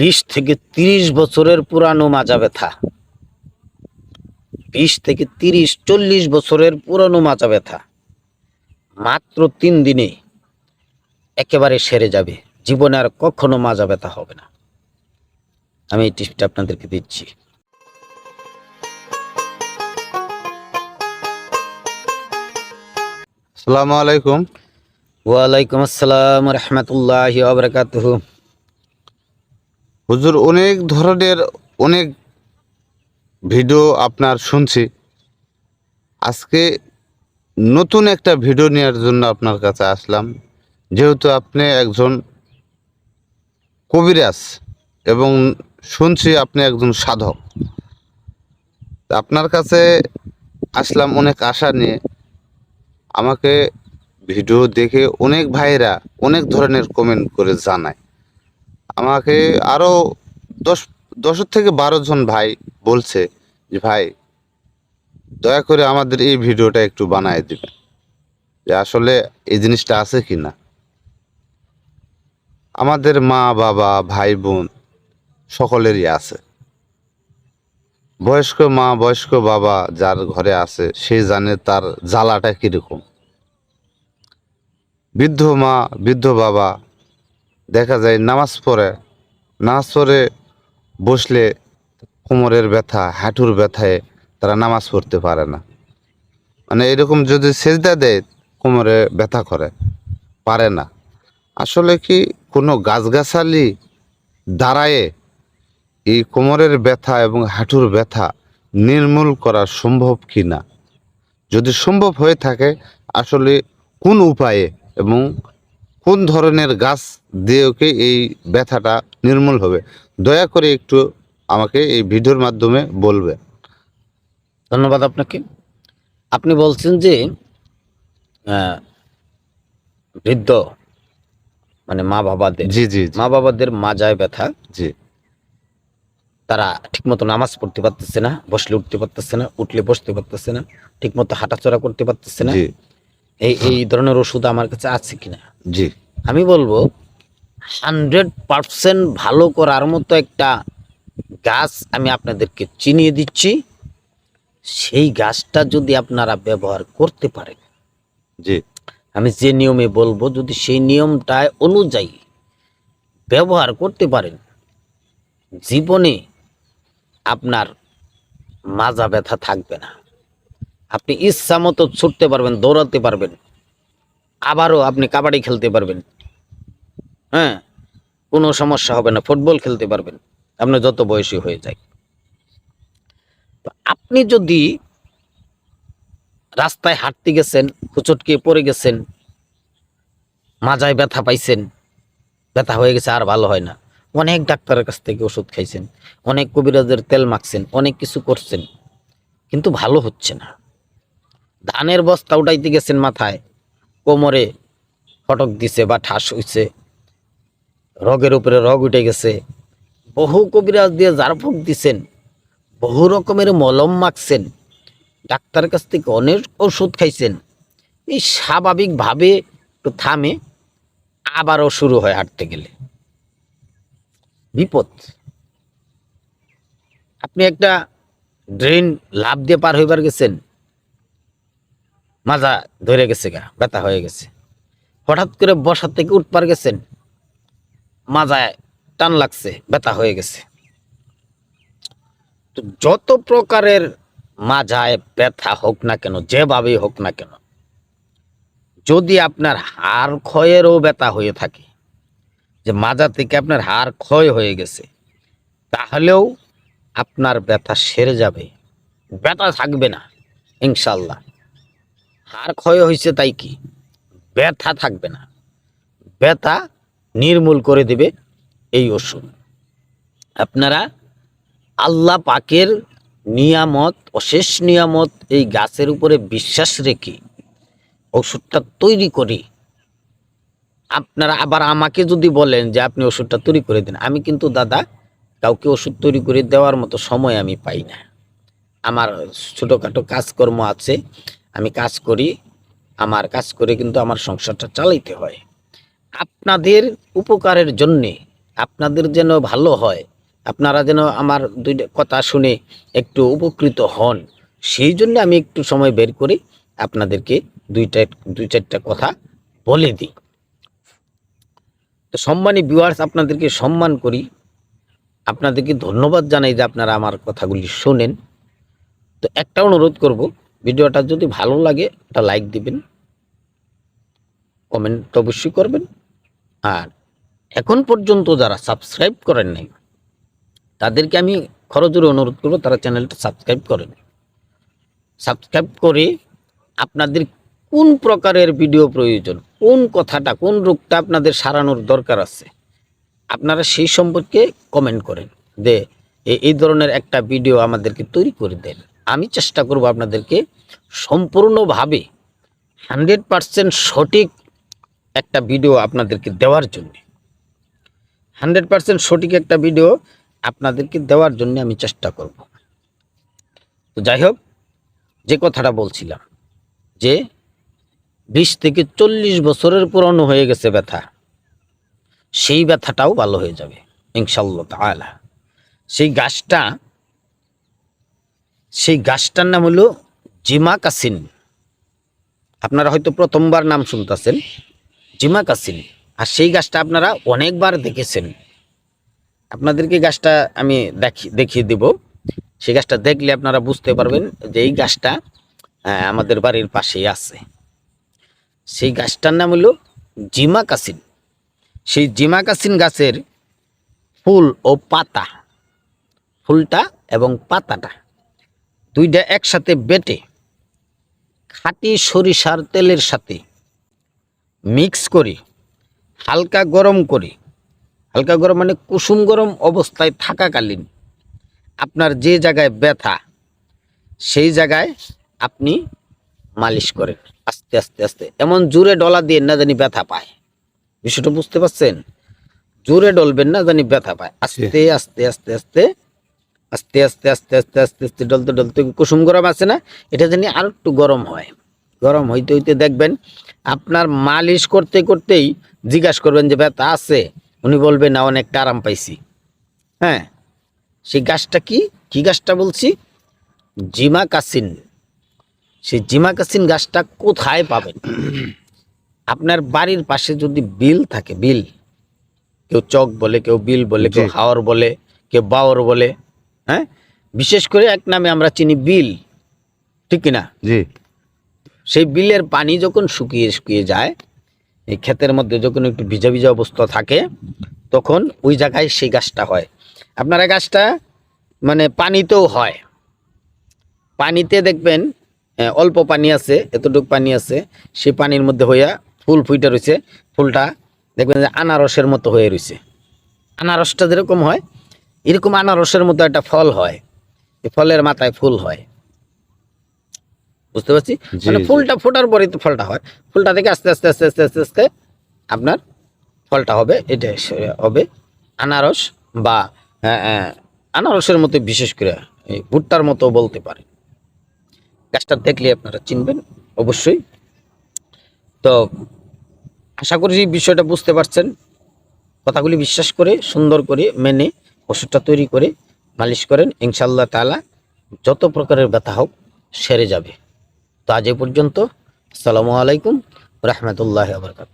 বিশ থেকে তিরিশ বছরের পুরানো মাজা ব্যথা বিশ থেকে তিরিশ চল্লিশ বছরের পুরানো মাজা ব্যথা মাত্র তিন দিনে একেবারে সেরে যাবে। জীবনে আর কখনো মাজা ব্যথা হবে না। আমি এই টিপসটা আপনাদেরকে দিচ্ছি। আসসালামু আলাইকুম। ওয়ালাইকুম আসসালাম রহমতুল্লাহ আবরকাতুহ হুজুর, অনেক ধরনের অনেক ভিডিও আপনার শুনছি। আজকে নতুন একটা ভিডিও নেওয়ার জন্য আপনার কাছে আসলাম। যেহেতু আপনি একজন কবিরাজ এবং শুনছি আপনি একজন সাধক। আপনার কাছে আসলাম অনেক আশা নিয়ে। আমাকে ভিডিও দেখে অনেক ভাইরা অনেক ধরনের কমেন্ট করে জানায়। আমাকে আরও দশ, দশের থেকে বারো জন ভাই বলছে যে, ভাই, দয়া করে আমাদের এই ভিডিওটা একটু বানায় দিবেন। যে আসলে এই জিনিসটা আছে কি না আমাদের মা, বাবা, ভাই, বোন সকলেরই আছে। বয়স্ক মা, বয়স্ক বাবা যার ঘরে আছে, সে জানে তার জ্বালাটা কীরকম। বৃদ্ধ মা, বৃদ্ধ বাবা দেখা যায় নামাজ পড়ে নামাজ পড়ে বসলে কোমরের ব্যথা, হাঁটুর ব্যথায় তারা নামাজ পড়তে পারে না। মানে এরকম যদি সেজদা দেয়, কোমরে ব্যথা করে, পারে না। আসলে কি কোনো গাছগাছালি দাঁড়ায়ে এই কোমরের ব্যথা এবং হাঁটুর ব্যথা নির্মূল করা সম্ভব কি না? যদি সম্ভব হয়ে থাকে, আসলে কোন উপায়ে এবং কোন ধরনের গাছ দিয়ে ওকে এই ব্যথাটা নির্মূল হবে? দয়া করে একটু আমাকে এই ভিডিওর মাধ্যমে বলবে ধন্যবাদ আপনাকে। আপনি বলছেন যে বৃদ্ধ মানে মা বাবাদের জি জি মা বাবাদের মাজায় ব্যথা। জি। তারা ঠিকমতো নামাজ পড়তে পারতেছে না বসলে উঠতে পারতেছে না উঠলে বসতে পারতেছে না ঠিকমতো হাঁটাচড়া করতে পারতেছে না। এই এই ধরনের ওষুধ আমার কাছে আছে কিনা? জি। আমি বলব হান্ড্রেড পারসেন্ট ভালো করার মতো একটা গাছ আমি আপনাদেরকে চিনিয়ে দিচ্ছি। সেই গাছটা যদি আপনারা ব্যবহার করতে পারেন জি। আমি যে নিয়মে বলব যদি সেই নিয়মটায় অনুযায়ী ব্যবহার করতে পারেন জীবনে আপনার মাজা ব্যথা থাকবে না। আপনি ইচ্ছা মতো ছুটতে পারবেন, দৌড়াতে পারবেন। আবারও আপনি কাবাডি খেলতে পারবেন। হ্যাঁ কোনো সমস্যা হবে না, ফুটবল খেলতে পারবেন। আপনার যত বয়সী হয়ে যায় তো আপনি যদি রাস্তায় হাঁটতে গেছেন হুচটকে পড়ে গেছেন, মাজায় ব্যথা পাইছেন, ব্যথা হয়ে গেছে, আর ভালো হয় না। অনেক ডাক্তারের কাছ থেকে ওষুধ খাইছেন, অনেক কবিরাজের তেল মাখছেন, অনেক কিছু করছেন, কিন্তু ভালো হচ্ছে না। ধানের বস্তা উঠাইতে গেছেন মাথায়, কোমরে ফটক দিছে বা ঠাস হইছে, রগের উপরে রগ উঠে গেছে। বহু কবিরাজ দিয়ে জারফুক দিছেন, বহু রকমের মলম মাখছেন ডাক্তার কাছ থেকে অনেক ওষুধ খাইছেন। এই স্বাভাবিকভাবে একটু থামে, আবারও শুরু হয় হাঁটতে গেলে। বিপদ। আপনি একটা ড্রেন লাভ দিয়ে পার হইবার গেছেন মাজা ধরে গেছে গা, ব্যথা হয়ে গেছে। হঠাৎ করে বসা থেকে উঠবার গেছেন, মাজায় টান লাগছে, ব্যথা হয়ে গেছে। তো যত প্রকারের মাজায় ব্যথা হোক না কেন, যেভাবেই হোক না কেন, যদি আপনার হাড় ক্ষয়েরও ব্যথা হয়ে থাকে, যে মাজা থেকে আপনার হাড় ক্ষয় হয়ে গেছে, তাহলেও আপনার ব্যথা সেরে যাবে, ব্যথা থাকবে না ইনশাল্লাহ হাড় ক্ষয় হয়েছে তাই কি? ব্যথা থাকবে না। ব্যথা নির্মূল করে দেবে এই ওষুধ। আপনারা আল্লাহ পাকের নিয়ামত, অশেষ নিয়ামত এই গাছের উপরে বিশ্বাস রেখে ওষুধটা তৈরি করি, আপনারা আবার আমাকে যদি বলেন যে আপনি ওষুধটা তৈরি করে দিন, আমি কিন্তু দাদা কাউকে ওষুধ তৈরি করে দেওয়ার মতো সময় আমি পাই না। আমার ছোটোখাটো কাজকর্ম আছে আমি কাজ করি, আমার কাজ করে কিন্তু আমার সংসারটা চালাইতে হয়। আপনাদের উপকারের জন্যে, আপনাদের যেন ভালো হয়, আপনারা যেন আমার দুইটা কথা শুনে একটু উপকৃত হন, সেই জন্য আমি একটু সময় বের করে আপনাদেরকে দুইটা, দুই চারটা কথা বলে দিই। তো সম্মানী ভিউয়ার্স আপনাদেরকে সম্মান করি। আপনাদেরকে ধন্যবাদ জানাই যে আপনারা আমার কথাগুলি শোনেন। তো একটা অনুরোধ করব ভিডিওটা যদি ভালো লাগে, একটা লাইক দিবেন কমেন্ট অবশ্যই করবেন। আর এখন পর্যন্ত যারা সাবস্ক্রাইব করেন নাই, তাদেরকে আমি খরচের অনুরোধ করব, তারা চ্যানেলটা সাবস্ক্রাইব করেন সাবস্ক্রাইব করে আপনাদের কোন প্রকারের ভিডিও প্রয়োজন, কোন কথাটা, কোন রোগটা আপনাদের সারানোর দরকার আছে, আপনারা সেই সম্পর্কে কমেন্ট করেন। যে এই ধরনের একটা ভিডিও আমাদেরকে তৈরি করে দেন। আমি চেষ্টা করব আপনাদেরকে সম্পূর্ণভাবে হান্ড্রেড পারসেন্ট সঠিক একটা ভিডিও আপনাদেরকে দেওয়ার জন্য। হান্ড্রেড পারসেন্ট সঠিক একটা ভিডিও আপনাদেরকে দেওয়ার জন্য আমি চেষ্টা করব। তো যাই হোক, যে কথাটা বলছিলাম যে বিশ থেকে চল্লিশ বছরের পুরনো হয়ে গেছে ব্যথা, সেই ব্যথাটাও ভালো হয়ে যাবে ইনশাল্লাহ তাআলা। সেই গাছটা সেই গাছটার নাম হলো জিমা কাসিন আপনারা হয়তো প্রথমবার নাম শুনতেছেন, জিমা কাসিন আর সেই গাছটা আপনারা অনেকবার দেখেছেন। আপনাদেরকে গাছটা আমি দেখি, দেখিয়ে দেব। সেই গাছটা দেখলে আপনারা বুঝতে পারবেন যে এই গাছটা আমাদের বাড়ির পাশেই আছে। সেই গাছটার নাম হলো জিমা কাসিন সেই জিমা কাসিন গাছের ফুল ও পাতা, ফুলটা এবং পাতাটা দুইটা একসাথে বেটে খাঁটি সরিষার তেলের সাথে মিক্স করে হালকা গরম করে হালকা গরম মানে কুসুম গরম অবস্থায় থাকাকালীন আপনার যে জায়গায় ব্যথা সেই জায়গায় আপনি মালিশ করেন। আস্তে আস্তে আস্তে। এমন জোরে ডলা দিয়ে না জানি ব্যথা পায়। বিষয়টা বুঝতে পারছেন? জোরে ডলবেন না জানি ব্যথা পায়। আস্তে আস্তে আস্তে আস্তে আস্তে আস্তে আস্তে আস্তে আস্তে আস্তে ডলতে ডলতে কুসুম গরম আছে না? এটা জানি আর একটু গরম হয়। গরম হইতে হইতে দেখবেন আপনার মালিশ করতে করতেই জিজ্ঞাসা করবেন যে ব্যথা আছে? উনি বলবেন না অনেকটা আরাম পাইছি। হ্যাঁ? সেই গাছটা কি? কি গাছটা বলছি? জিমা কাসিন সেই জিমা কাসিন গাছটা কোথায় পাবেন? আপনার বাড়ির পাশে যদি বিল থাকে বিল কেউ চক বলে কেউ বিল বলে কেউ জি। হাওর বলে কেউ বাওর বলে হ্যাঁ? বিশেষ করে এক নামে আমরা চিনি বিল ঠিক কিনা? জি। সেই বিলের পানি যখন শুকিয়ে শুকিয়ে যায় এই ক্ষেতের মধ্যে যখন একটু ভিজা ভিজা অবস্থা থাকে তখন ওই জায়গায় সেই গাছটা হয়। আপনারা গাছটা মানে পানিতেও হয়। পানিতে দেখবেন অল্প পানি আছে এতটুকু পানি আছে সেই পানির মধ্যে হইয়া ফুল ফুইটা রয়েছে ফুলটা দেখবেন যে আনারসের মতো হয়ে রয়েছে আনারসটা যেরকম হয় এরকম আনারসের মতো একটা ফল হয়। ফলের মাথায় ফুল হয়। বুঝতে পারছি? মানে ফুলটা ফোটার পরেই তো ফলটা হয়। ফুলটা থেকে আস্তে আস্তে আস্তে আস্তে আস্তে আস্তে আপনার ফলটা হবে। এটা হবে আনারস বা আহ, আহ, আনারসের মতো বিশেষ করে এই ভুট্টার মতো বলতে পারে গাছটা দেখলে আপনারা চিনবেন অবশ্যই। তো আশা করি বিষয়টা বুঝতে পারছেন। কথাগুলি বিশ্বাস করে সুন্দর করে মেনে ওষুধটা তৈরি করে মালিশ করেন ইনশাল্লাহ তালা যত প্রকারের ব্যথা হোক সেরে যাবে। তো আজ এ পর্যন্ত, আসসালামু আলাইকুম, রহমতুল্লাহ আবরকাত